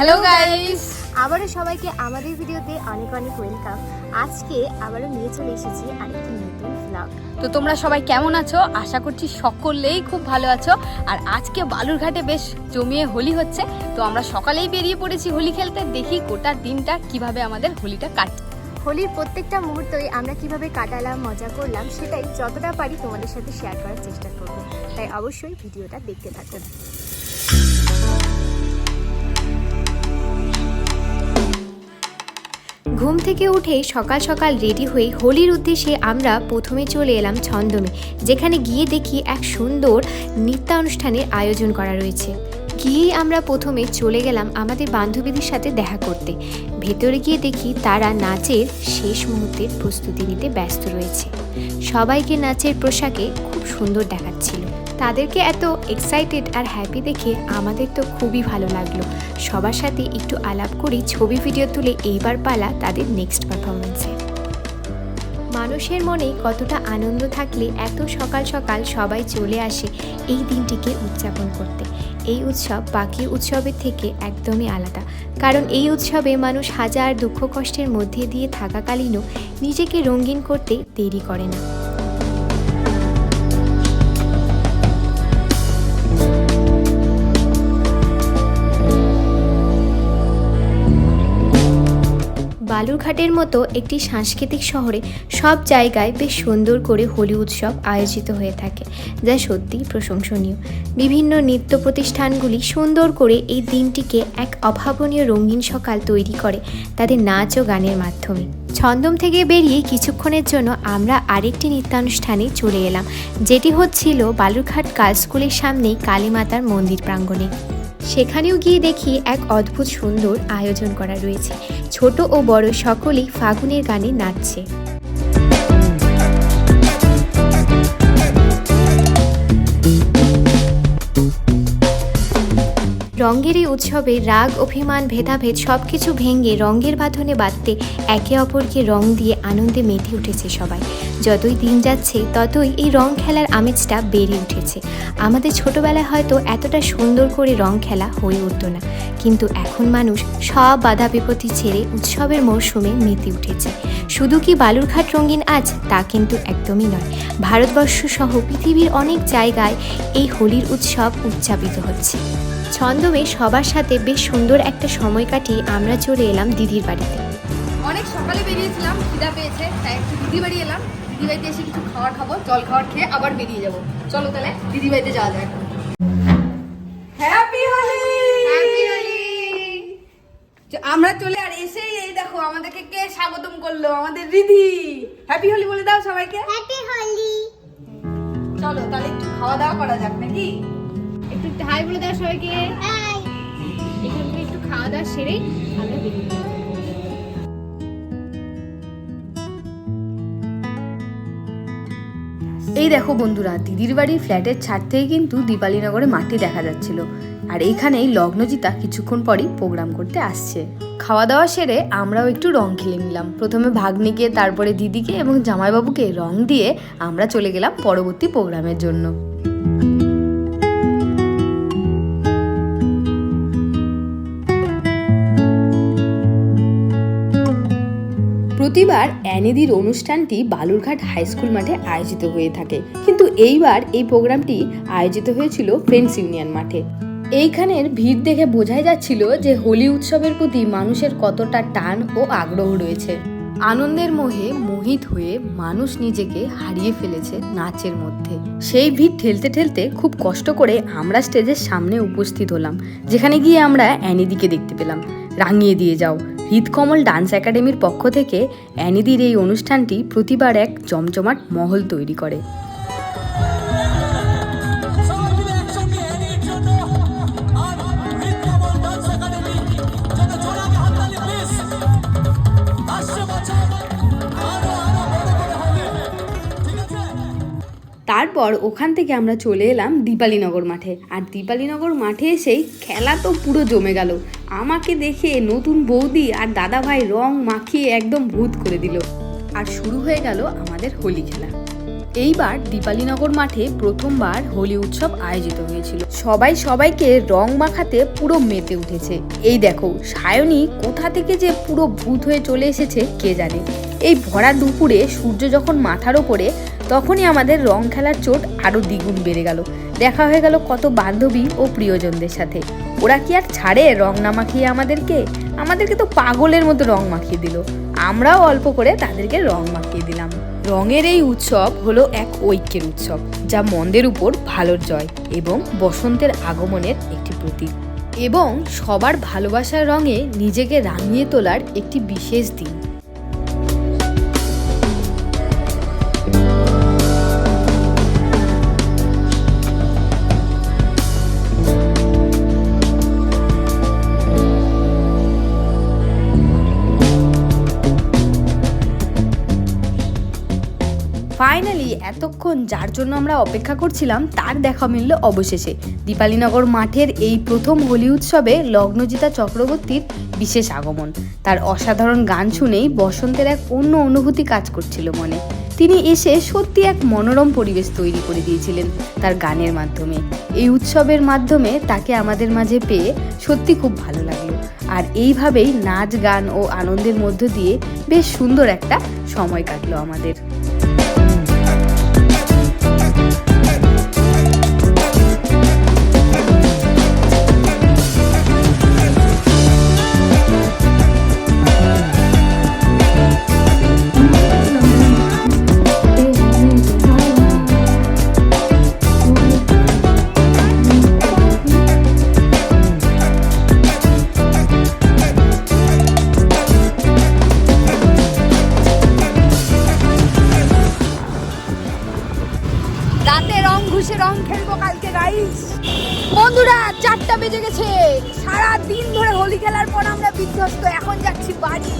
Guys আবারও সবাইকে আমাদের ভিডিওতে অনেক অনেক ওয়েলকাম আজকে আবারও নিয়ে চলে এসেছি আরেকটি নতুন ভ্লগ তো তোমরা সবাই কেমন আছো? আশা করছি সকলেই খুব ভালো আছো। আর আজকে বালুরঘাটে বেশ জমিয়ে হোলি হচ্ছে। তো আমরা সকালেই বেরিয়ে পড়েছি হোলি খেলতে। দেখি গোটা দিনটা কীভাবে আমাদের হোলিটা কাটছে হোলির প্রত্যেকটা মুহূর্তই আমরা কীভাবে কাটালাম মজা করলাম সেটাই যতটা পারি তোমাদের সাথে শেয়ার করার চেষ্টা করব। তাই অবশ্যই ভিডিওটা দেখতে থাকুন ঘুম থেকে উঠে সকাল সকাল রেডি হয়ে হোলির উদ্দেশ্যে আমরা প্রথমে চলে এলাম ছন্দমে, যেখানে গিয়ে দেখি এক সুন্দর নৃত্যানুষ্ঠানের আয়োজন করা রয়েছে। গিয়েই আমরা প্রথমে চলে গেলাম আমাদের বান্ধবীদের সাথে দেখা করতে। ভেতরে গিয়ে দেখি তারা নাচের শেষ মুহূর্তের প্রস্তুতি নিতে ব্যস্ত রয়েছে। সবাইকে নাচের পোশাকে খুব সুন্দর দেখাচ্ছিল। তাদেরকে এত এক্সাইটেড আর হ্যাপি দেখে আমাদের তো খুবই ভালো লাগল। সবার সাথে একটু আলাপ করি ছবি ভিডিও তুলে এইবার পালা তাদের নেক্সট পারফরমেন্সে মানুষের মনে কতটা আনন্দ থাকলে এত সকাল সকাল সবাই চলে আসে এই দিনটিকে উদযাপন করতে। এই উৎসব বাকি উৎসবের থেকে একদমই আলাদা। কারণ এই উৎসবে মানুষ হাজার দুঃখ কষ্টের মধ্যে দিয়ে থাকাকালীনও নিজেকে রঙিন করতে দেরি করে না। বালুরঘাটের মতো একটি সাংস্কৃতিক শহরে সব জায়গায় বেশ সুন্দর করে হোলি উৎসব আয়োজিত হয়ে থাকে, যা সত্যিই প্রশংসনীয়। বিভিন্ন নৃত্য প্রতিষ্ঠানগুলি সুন্দর করে এই দিনটিকে এক অভাবনীয় রঙিন সকাল তৈরি করে তাদের নাচ ও গানের মাধ্যমে। ছন্দম থেকে বেরিয়ে কিছুক্ষণের জন্য আমরা আরেকটি নৃত্যানুষ্ঠানে চলে এলাম, যেটি হচ্ছিল বালুরঘাট গার্লস স্কুলের সামনেই কালীমাতার মন্দির প্রাঙ্গণে। সেখানেও গিয়ে দেখি এক অদ্ভুত সুন্দর আয়োজন করা রয়েছে। ছোট ও বড় সকলেই ফাগুনের গানে নাচছে। রঙ্গের এই উৎসবে রাগ, অভিমান, ভেদাভেদ সব কিছু ভেঙে রঙের বাঁধনে বাঁধতে একে অপরকে রং দিয়ে আনন্দে মেতে উঠেছে সবাই। যতই দিন যাচ্ছে, ততই এই রং খেলার আমেজটা বেড়ে উঠেছে। আমাদের ছোটবেলায় হয়তো এতটা সুন্দর করে রং খেলা হয়ে উঠতো না। কিন্তু এখন মানুষ সব বাধা বিপত্তি ছেড়ে উৎসবের মরশুমে মেতে উঠেছে। শুধু কি বালুরঘাট রঙিন আজ? তা কিন্তু একদমই নয়। ভারতবর্ষ সহ পৃথিবীর অনেক জায়গায় এই হোলির উৎসব উদযাপিত হচ্ছে। ছন্দমে সবার সাথে বেশ সুন্দর একটা সময় কাটিয়ে আমরা চলে এলাম দিদির বাড়িতে। অনেক সকালে বেরিয়েছিলাম খিদা পেয়েছে তাই একটু দিদি বাড়ি এলাম। দিদি বাড়িতে এসে কিছু খাবার খাব জল খাবার খেয়ে আবার বেরিয়ে যাব। চলো তাহলে দিদি বাড়িতে যাওয়া যায় হ্যাপি হোলি হ্যাপি হোলি আমরা চলে আর এসেই এই দেখো আমাদেরকে কে স্বাগতম করল? আমাদের রিধি হ্যাপি হোলি বলে দাও সবাইকে। হ্যাপি হোলি চলো তাহলে একটু খাওয়া দাওয়া করা যাক নাকি? একটু হাই বলে দাও সবাইকে। এখান থেকে একটু খাওয়া দাওয়া সেরেই আমরা বেরিয়ে এই দেখো বন্ধুরা দিদির বাড়ির ফ্ল্যাটের ছাদ থেকে কিন্তু দীপালিনগরে মাটি দেখা যাচ্ছিল। আর এইখানেই লগ্নজিতা কিছুক্ষণ পরই প্রোগ্রাম করতে আসছে। খাওয়া দাওয়া সেরে আমরাও একটু রং খেলে নিলাম। প্রথমে ভাগ্নিকে তারপরে দিদিকে এবং জামাইবাবুকে রং দিয়ে আমরা চলে গেলাম পরবর্তী প্রোগ্রামের জন্য। প্রতিবার অ্যানিদির অনুষ্ঠানটি বালুরঘাট হাই স্কুল মাঠে আয়োজিত হয়ে থাকে। কিন্তু এইবার এই প্রোগ্রামটি আয়োজিত হয়েছিল ফ্রেন্ডস ইউনিয়ন মাঠে। এইখানের ভিড় দেখে বোঝাই যাচ্ছিল যে হোলি উৎসবের প্রতি মানুষের কতটা টান ও আগ্রহ রয়েছে। আনন্দের মোহে মোহিত হয়ে মানুষ নিজেকে হারিয়ে ফেলেছে নাচের মধ্যে। সেই ভিড় ঠেলতে ঠেলতে খুব কষ্ট করে আমরা স্টেজের সামনে উপস্থিত হলাম, যেখানে গিয়ে আমরা অ্যানিদিকে দেখতে পেলাম। রাঙিয়ে দিয়ে যাও হৃদকমল ডান্স একাডেমির পক্ষ থেকে অ্যানিদির এই অনুষ্ঠানটি প্রতিবার এক জমজমাট মহল তৈরি করে। তারপর ওখান থেকে আমরা চলে এলাম দীপালিনগর মাঠে। আর দীপালিনগর মাঠে এসেই খেলা তো পুরো জমে গেল। আমাকে দেখে নতুন বৌদি আর দাদা ভাই রং মাখিয়ে একদম ভূত করে দিল। আর শুরু হয়ে গেল আমাদের হোলি খেলা। এইবার দীপালীনগর মাঠে প্রথমবার হোলি উৎসব আয়োজিত হয়েছিল। সবাই সবাইকে রং মাখাতে পুরো মেতে উঠেছে। এই দেখো, সায়নী কোথা থেকে যে পুরো ভূত হয়ে চলে এসেছে কে জানে? এই ভরা দুপুরে সূর্য যখন মাথার ওপরে তখনই আমাদের রং খেলার চোট আরও দ্বিগুণ বেড়ে গেল। দেখা হয়ে গেল কত বান্ধবী ও প্রিয়জনদের সাথে। ওরা কি আর ছাড়ে রং না মাখিয়ে আমাদেরকে? আমাদেরকে তো পাগলের মতো রং মাখিয়ে দিল। আমরাও অল্প করে তাদেরকে রং মাখিয়ে দিলাম। রঙের এই উৎসব হলো এক ঐক্যের উৎসব, যা মন্দের উপর ভালোর জয় এবং বসন্তের আগমনের একটি প্রতীক। এবং সবার ভালোবাসার রঙে নিজেকে রাঙিয়ে তোলার একটি বিশেষ দিন। ফাইনালি এতক্ষণ যার জন্য আমরা অপেক্ষা করছিলাম, তার দেখা মিলল অবশেষে। দীপালীনগর মাঠের এই প্রথম হোলি উৎসবে লগ্নজিতা চক্রবর্তীর বিশেষ আগমন। তার অসাধারণ গান শুনেই বসন্তের এক অন্য অনুভূতি কাজ করছিল মনে। তিনি এসে সত্যি এক মনোরম পরিবেশ তৈরি করে দিয়েছিলেন তার গানের মাধ্যমে। এই উৎসবের মাধ্যমে তাকে আমাদের মাঝে পেয়ে সত্যি খুব ভালো লাগল। আর এইভাবেই নাচ, গান ও আনন্দের মধ্য দিয়ে বেশ সুন্দর একটা সময় কাটলো আমাদের। বন্ধুরা চারটা বেজে গেছে। সারা দিন ধরে হোলি খেলার পর আমরা বিধ্বস্ত এখন যাচ্ছি বাড়ি।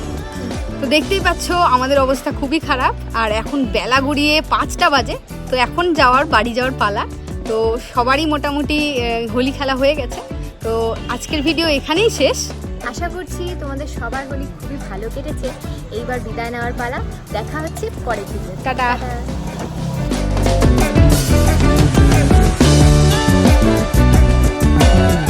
তো দেখতেই পাচ্ছ আমাদের অবস্থা খুবই খারাপ। আর এখন বেলা গড়িয়ে পাঁচটা বাজে তো এখন যাওয়ার বাড়ি যাওয়ার পালা। তো সবারই মোটামুটি হোলি খেলা হয়ে গেছে। তো আজকের ভিডিও এখানেই শেষ। আশা করছি তোমাদের সবার হোলি খুবই ভালো কেটেছে। এইবার বিদায় নেওয়ার পালা। দেখা হচ্ছে পরের ভিডিও টাটা। টাটা